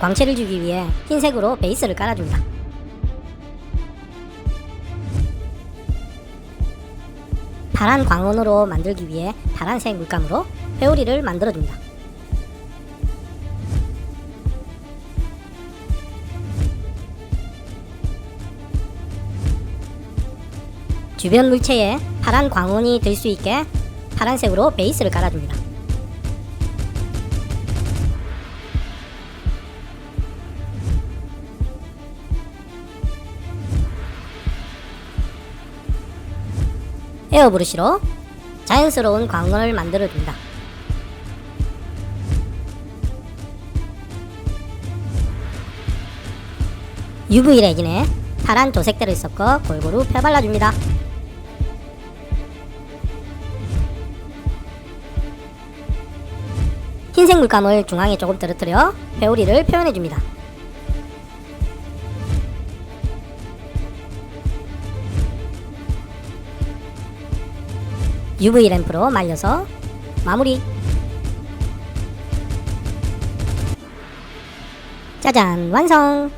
광채를 주기 위해 흰색으로 베이스를 깔아줍니다. 파란 광원으로 만들기 위해 파란색 물감으로 회오리를 만들어줍니다. 주변 물체에 파란 광원이 들수 있게 파란색으로 베이스를 깔아줍니다. 에어브러시로 자연스러운 광원을 만들어줍니다. UV 레진에 파란 도색대를 섞어 골고루 펴발라줍니다. 흰색 물감을 중앙에 조금 떨어뜨려 회오리를 표현해줍니다. UV 램프로 말려서 마무리. 짜잔 완성.